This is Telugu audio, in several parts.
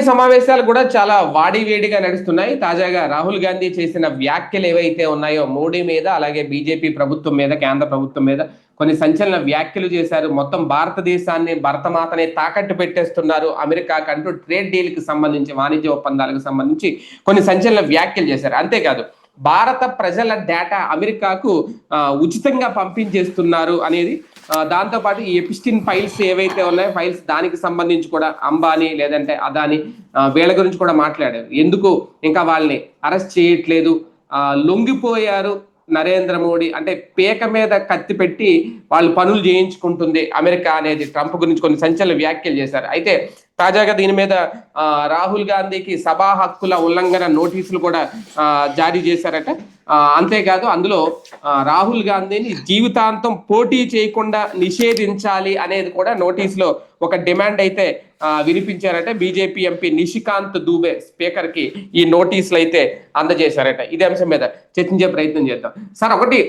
ఆన్లైన్ సమావేశాలు కూడా చాలా వాడి వేడిగా నడుస్తున్నాయి. తాజాగా రాహుల్ గాంధీ చేసిన వ్యాఖ్యలు ఏవైతే ఉన్నాయో మోడీ మీద అలాగే బీజేపీ ప్రభుత్వం మీద కేంద్ర ప్రభుత్వం మీద కొన్ని సంచలన వ్యాఖ్యలు చేశారు. మొత్తం భారతదేశాన్ని భరతమాతని తాకట్టు పెట్టేస్తున్నారు. అమెరికా కంటూ ట్రేడ్ డీల్కి సంబంధించి వాణిజ్య ఒప్పందాలకు సంబంధించి కొన్ని సంచలన వ్యాఖ్యలు చేశారు. అంతేకాదు భారత ప్రజల డేటా అమెరికాకు ఉచితంగా పంపించేస్తున్నారు అనేది దాంతో దాంతోపాటు ఈ ఎపిస్టిన్ ఫైల్స్ ఏవైతే ఉన్నాయో ఫైల్స్ దానికి సంబంధించి కూడా అంబానీ లేదంటే అదాని వీళ్ళ గురించి కూడా మాట్లాడారు. ఎందుకు? ఇంకా వాళ్ళని అరెస్ట్ చేయట్లేదు. లొంగిపోయారు నరేంద్ర మోడీ. అంటే పేక మీద కత్తి పెట్టి వాళ్ళు పనులు చేయించుకుంటుంది అమెరికా అనేది ట్రంప్ గురించి కొన్ని సంచలన వ్యాఖ్యలు చేశారు. అయితే తాజాగా దీని మీద రాహుల్ గాంధీకి సభా హక్కుల ఉల్లంఘన నోటీసులు కూడా జారీ చేశారట. అంతేకాదు అందులో రాహుల్ గాంధీని జీవితాంతం పోటీ చేయకుండా నిషేధించాలి అనేది కూడా నోటీసులో ఒక డిమాండ్ అయితే వినిపించారట. బీజేపీ ఎంపీ నిషికాంత్ దూబే స్పీకర్కి ఈ నోటీసులు అయితే అందజేశారట. ఇదే అంశం మీద చర్చించే ప్రయత్నం చేద్దాం. సార్ ఒకటి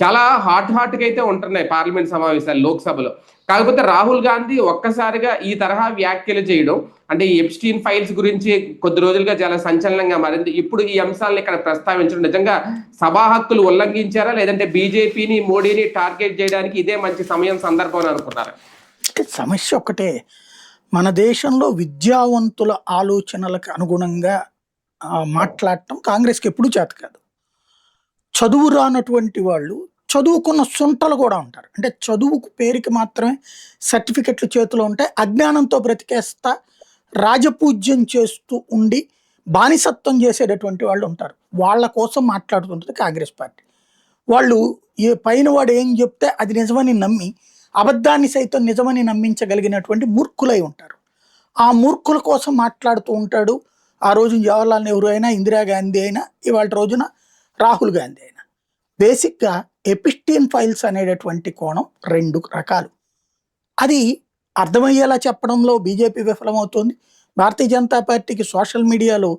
చాలా హాట్ హాట్గా అయితే ఉంటున్నాయి పార్లమెంట్ సమావేశాలు లోక్సభలో. కాకపోతే రాహుల్ గాంధీ ఒక్కసారిగా ఈ తరహా వ్యాఖ్యలు చేయడం అంటే ఈ ఎప్స్టీన్ ఫైల్స్ గురించి కొద్ది రోజులుగా చాలా సంచలనంగా మారింది. ఇప్పుడు ఈ అంశాలను ఇక్కడ ప్రస్తావించడం నిజంగా సభా హక్కులు ఉల్లంఘించారా లేదంటే బీజేపీని మోడీని టార్గెట్ చేయడానికి ఇదే మంచి సమయం సందర్భం అని సమస్య ఒకటే మన దేశంలో విద్యావంతుల ఆలోచనలకు అనుగుణంగా మాట్లాడటం కాంగ్రెస్కి ఎప్పుడూ చేత కాదు. చదువు రానటువంటి వాళ్ళు చదువుకున్న సుంటలు కూడా ఉంటారు. అంటే చదువుకు పేరుకి మాత్రమే సర్టిఫికెట్లు చేతిలో ఉంటాయి. అజ్ఞానంతో బ్రతికేస్తా రాజపూజ్యం చేస్తూ ఉండి బానిసత్వం చేసేటటువంటి వాళ్ళు ఉంటారు. వాళ్ళ కోసం మాట్లాడుతుంటుంది కాంగ్రెస్ పార్టీ. వాళ్ళు ఏ పైన వాడు ఏం చెప్తే అది నిజమని నమ్మి అబద్ధాన్ని సైతం నిజమని నమ్మించగలిగినటువంటి మూర్ఖులై ఉంటారు. ఆ మూర్ఖుల కోసం మాట్లాడుతూ ఉంటాడు. ఆ రోజు జవహర్లాల్ నెహ్రూ అయినా ఇందిరాగాంధీ అయినా ఇవాళ రోజున రాహుల్ గాంధీ అయినా. బేసిక్గా ఎపిస్టీన్ ఫైల్స్ అనేటటువంటి కోణం రెండు రకాలు. అది అర్థమయ్యేలా చెప్పడంలో బీజేపీ విఫలమవుతోంది. భారతీయ జనతా పార్టీకి సోషల్ మీడియాలో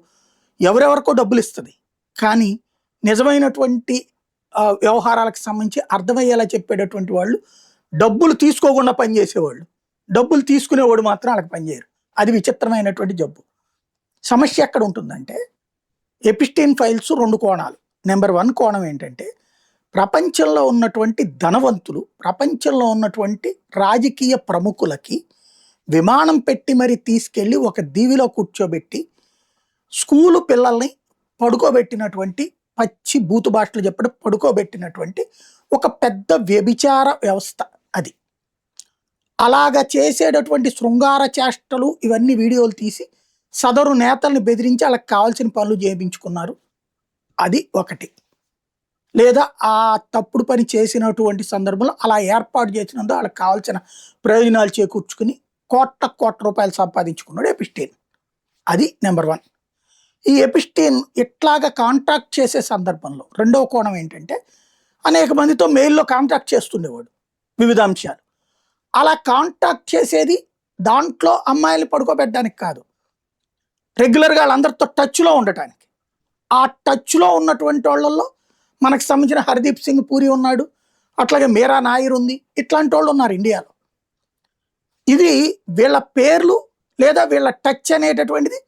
ఎవరెవరికో డబ్బులు ఇస్తుంది కానీ నిజమైనటువంటి వ్యవహారాలకు సంబంధించి అర్థమయ్యేలా చెప్పేటటువంటి వాళ్ళు డబ్బులు తీసుకోకుండా పనిచేసేవాళ్ళు. డబ్బులు తీసుకునేవాడు మాత్రం వాళ్ళకి పనిచేయరు. అది విచిత్రమైనటువంటి జబ్బు. సమస్య ఎక్కడ ఉంటుందంటే ఎపిస్టీన్ ఫైల్స్ రెండు కోణాలు. నెంబర్ వన్ కోణం ఏంటంటే ప్రపంచంలో ఉన్నటువంటి ధనవంతులు ప్రపంచంలో ఉన్నటువంటి రాజకీయ ప్రముఖులకి విమానం పెట్టి మరి తీసుకెళ్ళి ఒక దీవిలో కూర్చోబెట్టి స్కూలు పిల్లల్ని పడుకోబెట్టినటువంటి పచ్చి బూతు భాషలు చెప్పడం పడుకోబెట్టినటువంటి ఒక పెద్ద వ్యభిచార వ్యవస్థ అది. అలాగ చేసేటటువంటి శృంగార చేష్టలు ఇవన్నీ వీడియోలు తీసి సదరు నేతల్ని బెదిరించి వాళ్ళకి కావాల్సిన పనులు చేయించుకున్నారు. అది ఒకటి. లేదా ఆ తప్పుడు పని చేసినటువంటి సందర్భంలో అలా ఏర్పాటు చేసినందు వాళ్ళకి కావాల్సిన ప్రయోజనాలు చేకూర్చుకుని కోట్ల కోట్ల రూపాయలు సంపాదించుకున్నాడు ఎపిస్టీన్. అది నెంబర్ వన్. ఈ ఎపిస్టీన్ ఇట్లాగా కాంటాక్ట్ చేసే సందర్భంలో రెండవ కోణం ఏంటంటే అనేక మందితో మెయిల్లో కాంటాక్ట్ చేస్తుండేవాడు వివిధ అంశాలు. అలా కాంటాక్ట్ చేసేది దాంట్లో అమ్మాయిలు పడుకోబెట్టడానికి కాదు. రెగ్యులర్గా వాళ్ళందరితో టచ్లో ఉండటానికి. ఆ టచ్లో ఉన్నటువంటి వాళ్ళల్లో మనకు సంబంధించిన హర్దీప్ సింగ్ పూరి ఉన్నాడు. అట్లాగే మీరా నాయర్ ఉంది. ఇట్లాంటి వాళ్ళు ఉన్నారు ఇండియాలో. ఇది వీళ్ళ పేర్లు లేదా వీళ్ళ టచ్ అనేటటువంటిది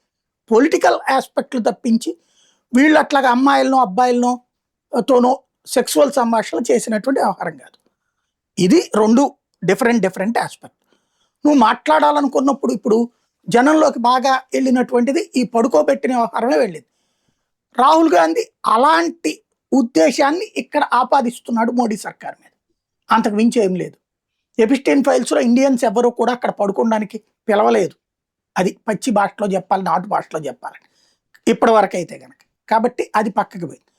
పొలిటికల్ ఆస్పెక్ట్లు తప్పించి వీళ్ళు అట్లాగా అమ్మాయిలను అబ్బాయిలను తోనో సెక్సువల్ సంభాషణలు చేసినటువంటి వ్యవహారం కాదు. ఇది రెండు డిఫరెంట్ డిఫరెంట్ ఆస్పెక్ట్. నువ్వు మాట్లాడాలనుకున్నప్పుడు ఇప్పుడు జనంలోకి బాగా వెళ్ళినటువంటిది ఈ పడుకోబెట్టిన వ్యవహారమే వెళ్ళింది. రాహుల్ గాంధీ అలాంటి ఉద్దేశాన్ని ఇక్కడ ఆపాదిస్తున్నాడు మోడీ సర్కార్ మీద. అంతకు మించి ఏం లేదు. ఎపిస్టైన్ ఫైల్స్లో ఇండియన్స్ ఎవరు కూడా అక్కడ పడుకోవడానికి పిలవలేదు. అది పచ్చి భాషలో చెప్పాలి నాటు భాషలో చెప్పాలని. ఇప్పటి వరకు అయితే కనుక కాబట్టి అది పక్కకి పోయింది.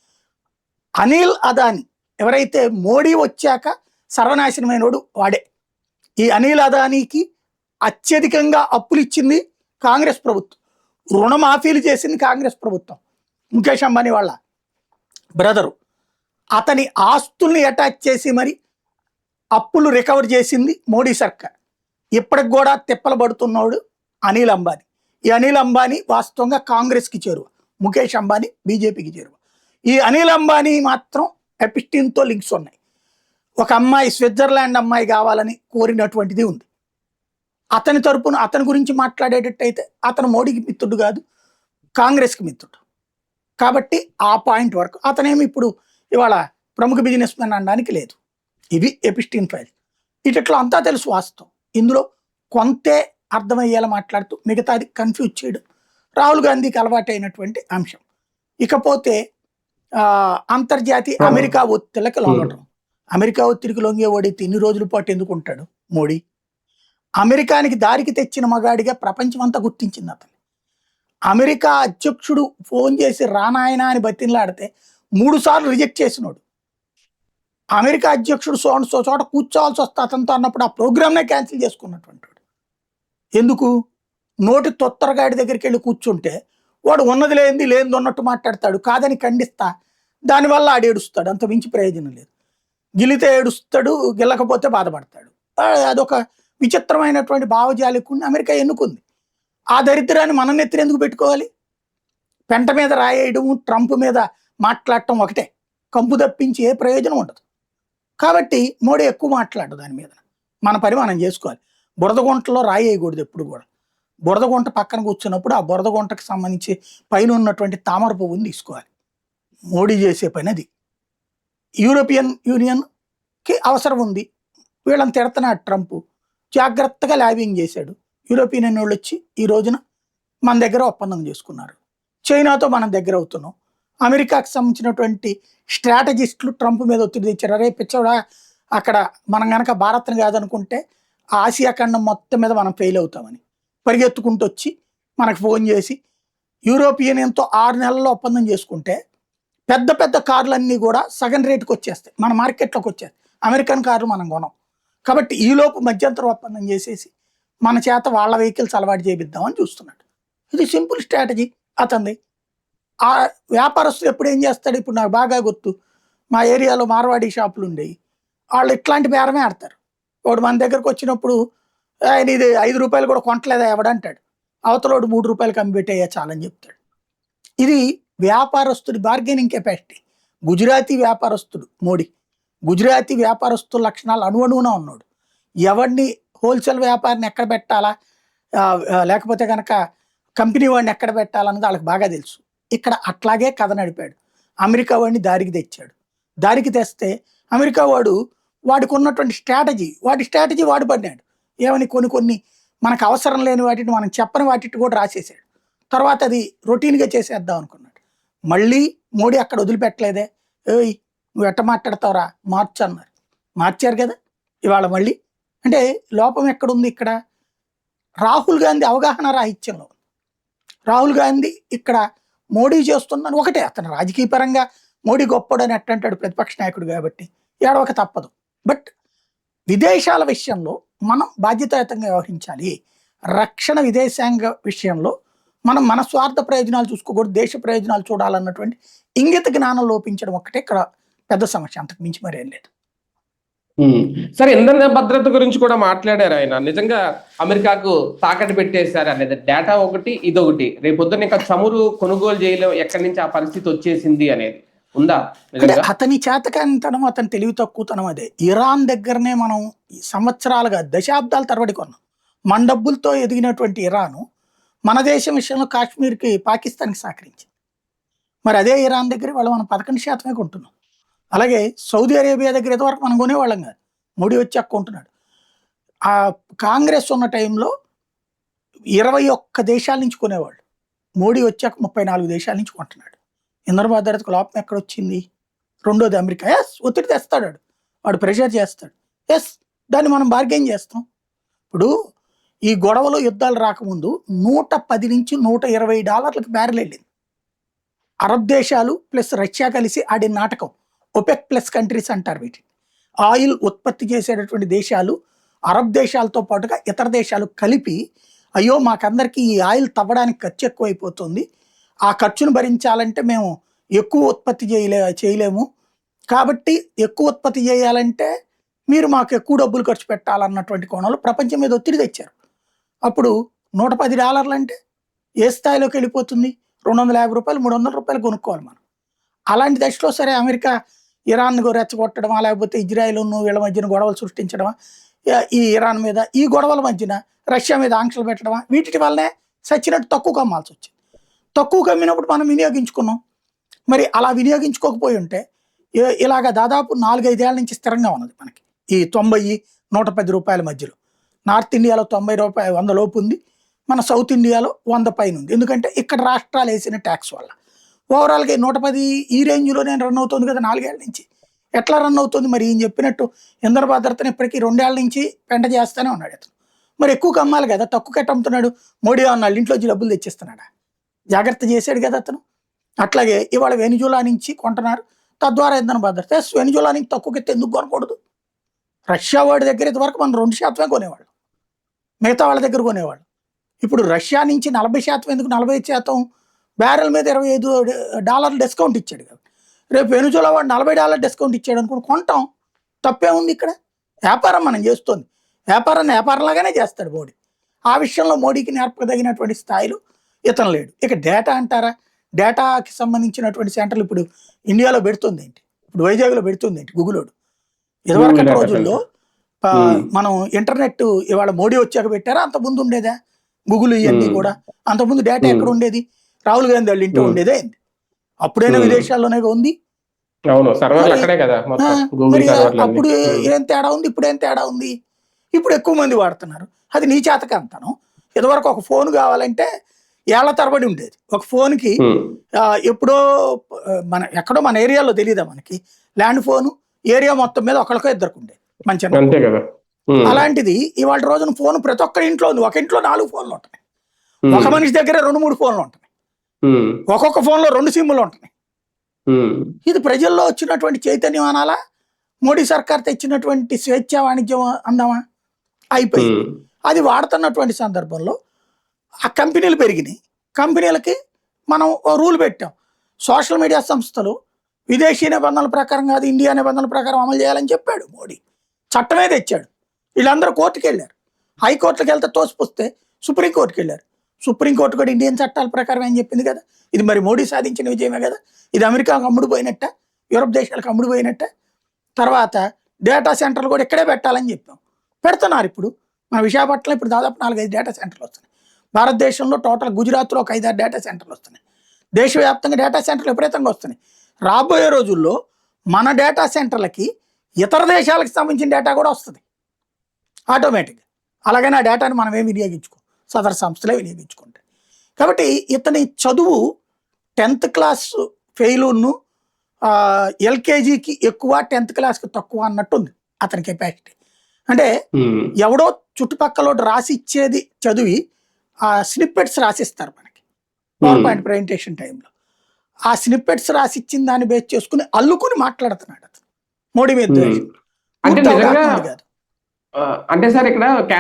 అనిల్ అదాని ఎవరైతే మోడీ వచ్చాక సర్వనాశనమైనోడు వాడే. ఈ అనిల్ అదానీకి అత్యధికంగా అప్పులు ఇచ్చింది కాంగ్రెస్ ప్రభుత్వం. రుణమాఫీలు చేసింది కాంగ్రెస్ ప్రభుత్వం. ముఖేష్ అంబానీ వాళ్ళ బ్రదరు. అతని ఆస్తుల్ని అటాచ్ చేసి మరి అప్పులు రికవర్ చేసింది మోడీ సర్కార్. ఇప్పటికి కూడా తిప్పలు పడుతున్నాడు అనిల్ అంబానీ. ఈ అనిల్ అంబానీ వాస్తవంగా కాంగ్రెస్కి చేరువ ముఖేష్ అంబానీ బీజేపీకి చేరువ. ఈ అనిల్ అంబానీ మాత్రం ఎపిస్టీన్తో లింక్స్ ఉన్నాయి. ఒక అమ్మాయి స్విట్జర్లాండ్ అమ్మాయి కావాలని కోరినటువంటిది ఉంది. అతని తరపున అతని గురించి మాట్లాడేటట్టయితే అతను మోడీకి మిత్రుడు కాదు కాంగ్రెస్కి మిత్రుడు. కాబట్టి ఆ పాయింట్ వరకు అతనేమి ఇప్పుడు ఇవాళ ప్రముఖ బిజినెస్ మ్యాన్ అనడానికి లేదు. ఇవి ఎపిస్టీన్ ఫైల్. ఇట్లా అంతా తెలుసు వాస్తవం. ఇందులో కొంతే అర్థమయ్యేలా మాట్లాడుతూ మిగతాది కన్ఫ్యూజ్ చేయడం రాహుల్ గాంధీకి అలవాటైనటువంటి అంశం. ఇకపోతే అంతర్జాతీయ. అమెరికా ఒత్తిళ్ళకి లొంగడం అమెరికా ఒత్తిడికి లొంగే ఓడైతే ఇన్ని రోజుల పాటు ఎందుకు ఉంటాడు మోడీ. అమెరికానికి దారికి తెచ్చిన మగాడిగా ప్రపంచం అంతా గుర్తించింది అతను. అమెరికా అధ్యక్షుడు ఫోన్ చేసి రానాయన అని బతిన్లాడితే మూడుసార్లు రిజెక్ట్ చేసినాడు. అమెరికా అధ్యక్షుడు సో సో చోట కూర్చోవాల్సి వస్తే అతనితో అన్నప్పుడు ఆ ప్రోగ్రామ్నే క్యాన్సిల్ చేసుకున్నటువంటి వాడు. ఎందుకు? నోటి తొత్తరగాడి దగ్గరికి వెళ్ళి కూర్చుంటే వాడు ఉన్నది లేనిది లేనిది ఉన్నట్టు మాట్లాడతాడు. కాదని ఖండిస్తా. దానివల్ల ఆడు ఏడుస్తాడు. అంత మించి ప్రయోజనం లేదు. గిలితే ఏడుస్తాడు గిల్లకపోతే బాధపడతాడు. అదొక విచిత్రమైనటువంటి భావజాలికుని అమెరికా ఎన్నుకుంది. ఆ దరిద్రాన్ని మన నెత్తిన ఎందుకు పెట్టుకోవాలి? పెంట మీద రాయేయడం ట్రంప్ మీద మాట్లాడటం ఒకటే. కంపు తప్పించి ఏ ప్రయోజనం ఉండదు. కాబట్టి మోడీ ఎక్కువ మాట్లాడు దాని మీద. మన పని మనం చేసుకోవాలి బురదగుంటలో రాయేయకూడదు ఎప్పుడు కూడా. బురదగుంట పక్కన కూర్చున్నప్పుడు ఆ బురదగుంటకు సంబంధించి పైన ఉన్నటువంటి తామర పువ్వుని తీసుకోవాలి. మోడీ చేసే పని అది. యూరోపియన్ యూనియన్కి అవసరం ఉంది. వీళ్ళని తిడుతున్నాడు ట్రంప్. జాగ్రత్తగా ల్యాబింగ్ చేశాడు. యూరోపియన్ యూనియన్ వాళ్ళు వచ్చి ఈ రోజున మన దగ్గర ఒప్పందం చేసుకున్నారు. చైనాతో మనం దగ్గర అవుతున్నాం. అమెరికాకు సంబంధించినటువంటి స్ట్రాటజిస్టులు ట్రంప్ మీద ఒత్తిడి తెచ్చారు. అరే పిచ్చోడా అక్కడ మనం కనుక భారత్ని కాదనుకుంటే ఆసియా ఖండం మొత్తం మీద మనం ఫెయిల్ అవుతామని పరిగెత్తుకుంటూ వచ్చి మనకు ఫోన్ చేసి యూరోపియన్ యూనియన్తో ఆరు నెలల్లో ఒప్పందం చేసుకుంటే పెద్ద పెద్ద కార్లన్నీ కూడా సగం రేటుకి వచ్చేస్తాయి. మన మార్కెట్లోకి వచ్చేస్తాయి. అమెరికన్ కార్లు మనం కొనం. కాబట్టి ఈలోపు మధ్యంతర ఒప్పందం చేసేసి మన చేత వాళ్ళ వెహికల్స్ అలవాటు చేపిద్దామని చూస్తున్నాడు. ఇది సింపుల్ స్ట్రాటజీ అతనిది. ఆ వ్యాపారస్తులు ఎప్పుడు ఏం చేస్తాడు? ఇప్పుడు నాకు బాగా గుర్తు. మా ఏరియాలో మార్వాడి షాపులు ఉండేవి వాళ్ళు ఇట్లాంటి బేరమే ఆడతారు. వాడు మన దగ్గరకు వచ్చినప్పుడు ఆయన ఇది ఐదు రూపాయలు కూడా కొంటలేదా ఎవడంటాడు అవతలోడు మూడు రూపాయలు కమ్మి పెట్టేయా చాలని చెప్తాడు. ఇది వ్యాపారస్తుడి బార్గెనింగ్ కెపాసిటీ గుజరాతీ వ్యాపారస్తుడు మోడీ. గుజరాతీ వ్యాపారస్తుల లక్షణాలు అణువణువున ఉన్నాడు. ఎవరిని హోల్సేల్ వ్యాపారిని ఎక్కడ పెట్టాలా? లేకపోతే కనుక కంపెనీ వాడిని ఎక్కడ పెట్టాలన్నది వాళ్ళకి బాగా తెలుసు. ఇక్కడ అట్లాగే కథ నడిపాడు. అమెరికా వాడిని దారికి తెచ్చాడు. దారికి తెస్తే అమెరికా వాడు వాడికి ఉన్నటువంటి స్ట్రాటజీ వాడి స్ట్రాటజీ వాడు పడినాడు ఏమని కొన్ని కొన్ని మనకు అవసరం లేని వాటిని మనం చెప్పని వాటిని కూడా రాసేసాడు. తర్వాత అది రొటీన్గా చేసేద్దాం అనుకున్నాడు. మళ్ళీ మోడీ అక్కడ వదిలిపెట్టలేదే. ఏయ్ నువ్వు ఎట్ట మాట్లాడతావురా? మార్చు అన్నారు. మార్చారు కదా? ఇవాళ మళ్ళీ అంటే లోపం ఎక్కడుంది ఇక్కడ? రాహుల్ గాంధీ అవగాహన రాహిత్యంలో రాహుల్ గాంధీ ఇక్కడ మోడీ చేస్తున్నాను ఒకటే. అతను రాజకీయ పరంగా మోడీ గొప్పడని అట్టంటాడు ప్రతిపక్ష నాయకుడు కాబట్టి ఏడవక తప్పదు. బట్ విదేశాల విషయంలో మనం బాధ్యతాయుతంగా వ్యవహరించాలి. రక్షణ విదేశాంగ విషయంలో మనం మన స్వార్థ ప్రయోజనాలు చూసుకోకూడదు దేశ ప్రయోజనాలు చూడాలన్నటువంటి ఇంగిత జ్ఞానం లోపించడం ఒక్కటే ఇక్కడ పెద్ద సమస్య. అంతకు మించి మరేం లేదు. సరే ఇంధన భద్రత గురించి కూడా మాట్లాడారు ఆయన. నిజంగా అమెరికాకు తాకట్టు పెట్టేశారు అనేది. డేటా ఒకటి ఇదొకటి. రేపొద్దున ఇంకా చమురు కొనుగోలు చేయలేం ఎక్కడి నుంచి ఆ పరిస్థితి వచ్చేసింది అనేది. ఉందా అతని చేతకానితనం అతని తెలివి తక్కువతనం అదే. ఇరాన్ దగ్గరనే మనం సంవత్సరాలుగా దశాబ్దాల తరబడి కొన్నాం. మన డబ్బులతో ఎదిగినటువంటి ఇరాను మన దేశం విషయంలో కాశ్మీర్కి పాకిస్తాన్కి సహకరించింది. మరి అదే ఇరాన్ దగ్గర వాళ్ళు మనం పదకొండు శాతమే కొంటున్నాం. అలాగే సౌదీ అరేబియా దగ్గర ఇంతవరకు మనం కొనేవాళ్ళం కాదు. మోడీ వచ్చాక కొంటున్నాడు. ఆ కాంగ్రెస్ ఉన్న టైంలో ఇరవై ఒక్క దేశాల నుంచి కొనేవాళ్ళు. మోడీ వచ్చాక ముప్పై నాలుగు దేశాల నుంచి కొంటున్నాడు. ఇంధన భద్రతకు లోపం ఎక్కడ వచ్చింది రెండోది అమెరికా. ఎస్ ఒత్తిడి తెస్తాడు వాడు. వాడు ప్రెషర్ చేస్తాడు. ఎస్ దాన్ని మనం బార్గెన్ చేస్తాం. ఇప్పుడు ఈ గొడవలు యుద్ధాలు రాకముందు నూట పది నుంచి నూట ఇరవై డాలర్లకు బ్యారెల్ వెళ్ళింది. అరబ్ దేశాలు ప్లస్ రష్యా కలిసి ఆడిన నాటకం. ఒపెక్ ప్లస్ కంట్రీస్ అంటారు వీటిని. ఆయిల్ ఉత్పత్తి చేసేటటువంటి దేశాలు అరబ్ దేశాలతో పాటుగా ఇతర దేశాలు కలిపి అయ్యో మాకందరికీ ఈ ఆయిల్ తవ్వడానికి ఖర్చు ఎక్కువైపోతుంది ఆ ఖర్చును భరించాలంటే మేము ఎక్కువ ఉత్పత్తి చేయలే చేయలేము. కాబట్టి ఎక్కువ ఉత్పత్తి చేయాలంటే మీరు మాకు ఎక్కువ డబ్బులు ఖర్చు పెట్టాలన్నటువంటి కోణంలో ప్రపంచం మీద ఒత్తిడి తెచ్చారు. అప్పుడు నూట పది డాలర్లు అంటే ఏ స్థాయిలోకి వెళ్ళిపోతుంది? రెండు వందల యాభై రూపాయలు మూడు వందల రూపాయలు కొనుక్కోవాలి మనం. అలాంటి దశలో సరే అమెరికా ఇరాన్ రెచ్చగొట్టడమా లేకపోతే ఇజ్రాయెల్ వీళ్ళ మధ్యన గొడవలు సృష్టించడమా ఈ ఇరాన్ మీద ఈ గొడవల మధ్యన రష్యా మీద ఆంక్షలు పెట్టడమా వీటి వల్లనే సచ్చినట్టు తక్కువ కమ్మాల్సి వచ్చింది. తక్కువ కమ్మినప్పుడు మనం వినియోగించుకున్నాం. మరి అలా వినియోగించుకోకపోయి ఉంటే ఇలాగ దాదాపు నాలుగైదేళ్ళ నుంచి స్థిరంగా ఉన్నది మనకి. ఈ తొంభై నూట పది రూపాయల మధ్యలో. నార్త్ ఇండియాలో తొంభై రూపాయలు వంద లోపు ఉంది. మన సౌత్ ఇండియాలో వంద పైన ఉంది. ఎందుకంటే ఇక్కడ రాష్ట్రాలు వేసిన ట్యాక్స్ వల్ల. ఓవరాల్గా నూట పది ఈ రేంజ్లోనే రన్ అవుతుంది కదా నాలుగేళ్ళ నుంచి. ఎట్లా రన్ అవుతుంది మరి? ఈయన చెప్పినట్టు ఇంధన భద్రతను ఇప్పటికీ రెండేళ్ళ నుంచి పెంట చేస్తూనే ఉన్నాడు అతను. మరి ఎక్కువ కమ్మాలి కదా తక్కువ కట్ట అమ్ముతున్నాడు. మోడీ అన్నాడు ఇంట్లోంచి డబ్బులు తెచ్చిస్తున్నాడా? జాగ్రత్త చేశాడు కదా అతను. అట్లాగే ఇవాళ వెనిజులా నుంచి కొంటున్నారు. తద్వారా ఇంధన భద్రత ఎస్, వెనిజులా నుంచి తక్కువకి ఎందుకు కొనకూడదు? రష్యా వాడి దగ్గర ఇంతవరకు మనం రెండు శాతమే కొనేవాళ్ళు. మిగతా వాళ్ళ దగ్గర కొనేవాళ్ళు. ఇప్పుడు రష్యా నుంచి నలభై శాతం ఎందుకు? నలభై శాతం బ్యారెల్ మీద ఇరవై ఐదు డాలర్లు డిస్కౌంట్ ఇచ్చాడు కదా. రేపు వెనుజులా వాడు నలభై డాలర్ డిస్కౌంట్ ఇచ్చాడు అనుకుని కొంటాం. తప్పే ఉంది ఇక్కడ. వ్యాపారం మనం చేస్తుంది. వ్యాపారాన్ని వ్యాపారంలాగానే చేస్తాడు మోడీ. ఆ విషయంలో మోడీకి నేర్పదగినటువంటి స్థాయిలో ఇతను లేడు. ఇక డేటా అంటారా? డేటాకి సంబంధించినటువంటి సెంటర్లు ఇప్పుడు ఇండియాలో పెడుతుంది ఏంటి? ఇప్పుడు వైజాగ్లో పెడుతుంది ఏంటి? గూగులోడు ఇదివరకటి రోజుల్లో. మనం ఇంటర్నెట్ ఇవాళ మోడీ వచ్చాక పెట్టారా? అంత ముందు ఉండేదా? గూగుల్ ఇవన్నీ. కూడా. అంత ముందు డేటా. ఎక్కడ ఉండేది? రాహుల్ గాంధీ వాళ్ళ ఇంట్లో. ఉండేదే. అప్పుడైనా. విదేశాల్లోనే ఉంది. మరి- అప్పుడు ఏం తేడా ఉంది? ఇప్పుడు ఏం తేడా ఉంది? ఇప్పుడు ఎక్కువ మంది వాడుతున్నారు. అది నీ చేతక అంతాను ఇదివరకు ఒక ఫోన్ కావాలంటే ఏళ్ళ తరబడి ఉండేది. ఒక ఫోన్కి ఎప్పుడో మన ఎక్కడో మన ఏరియాలో తెలియదా మనకి? ల్యాండ్ ఫోన్ ఏరియా మొత్తం మీద ఒకరికో ఇద్దరికి ఉండేది. మంచి అంతే కదా. ఉమ్. అలాంటిది ఇవాళ రోజున ఫోన్ ప్రతి ఒక్కరి ఇంట్లో ఉంది. ఒక ఇంట్లో నాలుగు ఫోన్లు ఉంటాయి. ఒక మనిషి దగ్గర రెండు మూడు ఫోన్లు ఉంటాయి. ఒక్కొక్క ఫోన్లో రెండు సిమ్ములు ఉంటాయి ఉమ్. ఇది ప్రజల్లో వచ్చినటువంటి చైతన్యం అనాలా? మోడీ సర్కార్ తెచ్చినటువంటి స్వేచ్ఛ వాణిజ్యం అందామా? అయిపోయింది. అది వాడుతున్నటువంటి సందర్భంలో ఆ కంపెనీలు పెరిగినాయి. కంపెనీలకి మనం ఓ రూల్ పెట్టాం. సోషల్ మీడియా సంస్థలు విదేశీ నిబంధనల ప్రకారం కాదు ఇండియా నిబంధనల ప్రకారం అమలు చేయాలని చెప్పాడు మోడీ. చట్టమే తెచ్చాడు. వీళ్ళందరూ కోర్టుకు వెళ్ళారు హైకోర్టుకి వెళ్తే తోసిపోస్తే సుప్రీంకోర్టుకి వెళ్ళారు సుప్రీంకోర్టు కూడా ఇండియన్ చట్టాల ప్రకారం అని చెప్పింది కదా. ఇది మరి మోడీ సాధించిన విజయమే కదా. ఇది అమెరికాకు అమ్ముడు పోయినట్ట యూరప్ దేశాలకు అమ్ముడు పోయినట్ట. తర్వాత డేటా సెంటర్లు కూడా ఇక్కడే పెట్టాలని చెప్పాం. పెడుతున్నారు ఇప్పుడు. మన విశాఖపట్నంలో ఇప్పుడు దాదాపు నాలుగైదు డేటా సెంటర్లు వస్తున్నాయి. భారతదేశంలో టోటల్ గుజరాత్లో ఒక ఐదారు డేటా సెంటర్లు వస్తున్నాయి. దేశవ్యాప్తంగా డేటా సెంటర్లు విపరీతంగా వస్తున్నాయి. రాబోయే రోజుల్లో మన డేటా సెంటర్లకి ఇతర దేశాలకు సంబంధించిన డేటా కూడా వస్తుంది. ఆటోమేటిక్గా అలాగని ఆ డేటాని మనం ఏమి వినియోగించుకో? సదర్ సంస్థలే వినియోగించుకుంటాయి. కాబట్టి ఇతని చదువు టెన్త్ క్లాస్ ఫెయిల్ను ఎల్కేజీకి ఎక్కువ టెన్త్ క్లాస్కి తక్కువ అన్నట్టుంది అతని కెపాసిటీ. అంటే. ఎవడో చుట్టుపక్కల రాసి ఇచ్చేది చదివి ఆ స్నిప్పెట్స్ రాసిస్తారు మనకి. పవర్. పాయింట్ ప్రజెంటేషన్ టైంలో ఆ స్నిప్పెట్స్ రాసి ఇచ్చిన దాన్ని బేస్ చేసుకుని అల్లుకుని మాట్లాడుతున్నాడు అతను. మోడీ మీద. అంటే నిజంగా అవగాహన ఉంది కాదు ఆ, అంటే సార్ ఇక్కడ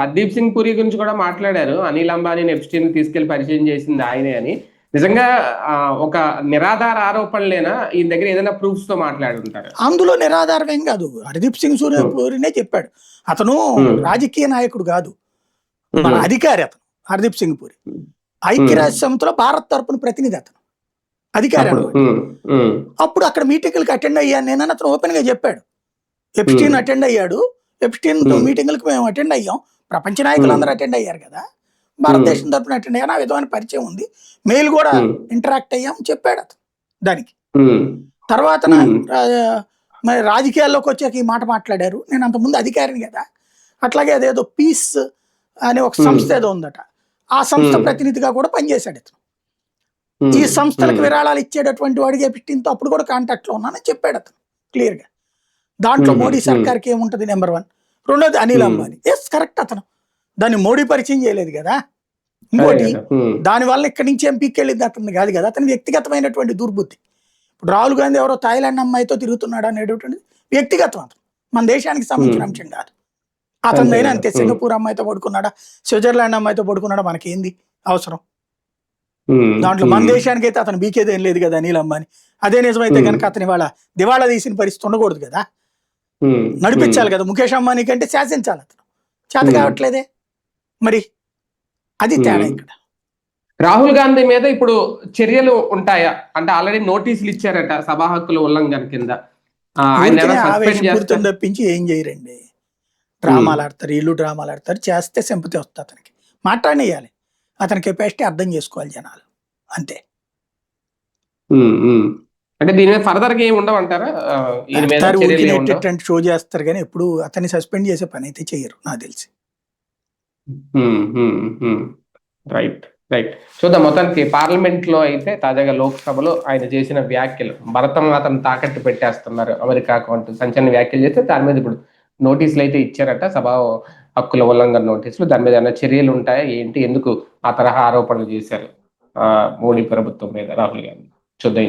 హర్దీప్ సింగ్ పురి గురించి కూడా మాట్లాడారు. అనిల్ అంబానీ ఎప్స్టీన్ తీసుకెళ్ళి పరిచయం చేసింది ఆయనే అని. నిజంగా ఒక నిరాధార ఆరోపణలేనా? ఈయన దగ్గర ఏదైనా ప్రూఫ్స్తో మాట్లాడుంటారు అందులో నిరాధారం ఏం కాదు. హర్దీప్ సింగ్ సూర్యపూరినే చెప్పాడు. అతను Hmm. రాజకీయ నాయకుడు కాదు. మన అధికారి అతను హర్దీప్ సింగ్ పూరి. ఐక్యరాజ్య సమితిలో భారత్ తరపున ప్రతినిధి అతను. అధికారి అప్పుడు, అక్కడ మీటింగ్లకు అటెండ్ అయ్యాను నేను అని అతను ఓపెన్గా చెప్పాడు ఎప్స్టీన్ Hmm. అటెండ్ అయ్యాడు. Epstein Hmm. మీటింగ్లకు మేము అటెండ్ అయ్యాం. ప్రపంచ నాయకులు అందరూ అటెండ్ అయ్యారు కదా. భారతదేశం తరపున అటెండ్ అయ్యాను ఆ విధమైన పరిచయం ఉంది. మెయిల్ కూడా ఇంటరాక్ట్ అయ్యాం చెప్పాడు అతను దానికి. తర్వాత Hmm. మరి రాజకీయాల్లోకి వచ్చాక ఈ మాట మాట్లాడారు. నేను అంతకుముందు అధికారిని కదా. అట్లాగే అదేదో పీస్ అనే ఒక Hmm. సంస్థ ఏదో ఉందట. ఆ సంస్థ Hmm. ప్రతినిధిగా కూడా పనిచేశాడు ఇతను ఉమ్, ఈ సంస్థలకు విరాళాలు ఇచ్చేటటువంటి వాడికి ఎపిస్టీన్తో అప్పుడు కూడా కాంటాక్ట్లో ఉన్నానని చెప్పాడు అతను. క్లియర్గా. దాంట్లో. మోడీ. సర్కార్కి ఏముంటది నెంబర్ వన్? రెండోది అనిల్. అంబానీ. ఎస్ కరెక్ట్ అతను. దాన్ని మోడీ పరిచయం చేయలేదు కదా? ఇంకోటి కదా, ఉమ్, దాని వల్ల ఇక్కడి నుంచి ఎంపీకి వెళ్ళింది అతను కాదు కదా? అతని వ్యక్తిగతమైనటువంటి దుర్బుద్ధి. ఇప్పుడు రాహుల్ గాంధీ ఎవరో థాయిలాండ్ అమ్మాయితో తిరుగుతున్నాడు అనేటటువంటిది వ్యక్తిగతం అతను. మన దేశానికి సంబంధించిన. అంశం కాదు. అతనిదైనా అంతే. సింగపూర్ అమ్మాయితో పడుకున్నాడా? స్విట్జర్లాండ్ అమ్మాయితో పడుకున్నాడా? మనకేంది? అవసరం. దాంట్లో మన దేశానికి అయితే అతను బీకేది లేదు కదా అనిల్ అంబానీ. అదే నిజమైతే. కనుక అతని వాళ్ళ దివాళా తీసిన పరిస్థితి ఉండకూడదు కదా? నడిపించాలి కదా. ముఖేష్ అంబానీ కంటే శాసించాలి అతను. చేత. కావట్లేదే. మరి అది తేడా. ఇక్కడ. రాహుల్ గాంధీ మీద ఇప్పుడు చర్యలు ఉంటాయా? అంటే ఆల్రెడీ నోటీసులు ఇచ్చారట సభా హక్కుల ఉల్లంఘన కింద. తప్పించి ఏం చేయరండి. డ్రామాలు ఆడతారు ఇల్లు డ్రామాలు ఆడతారు. చేస్తే సింపతి వస్తుంది అతనికి. మాట్లాడేయాలి అతని కెపాసిటీ అర్థం చేసుకోవాలి జనాలు. అంతే. అంటే దీని మీద ఫర్దర్గా ఏమి ఉండవంటారా షో చేస్తారు కానీ ఎప్పుడు అతన్ని సస్పెండ్ చేసే పని అయితే చేయరు నాకు తెలిసి. రైట్ రైట్ చూద్దాం మొత్తానికి పార్లమెంట్లో అయితే తాజాగా లోక్సభలో ఆయన చేసిన వ్యాఖ్యలు. భరతమాతను తాకట్టు పెట్టేస్తున్నారు అమెరికాకు అంటూ సంచలన వ్యాఖ్యలు చేస్తే దాని మీద ఇప్పుడు నోటీసులు అయితే ఇచ్చారట. సభా హక్కుల ఉల్లంఘన నోటీసులు దాని మీద ఏమైనా చర్యలు ఉంటాయా? ఏంటి? ఎందుకు ఆ తరహా ఆరోపణలు చేశారు? ఆ మోడీ ప్రభుత్వం మీద రాహుల్ గాంధీ. చూద్దాం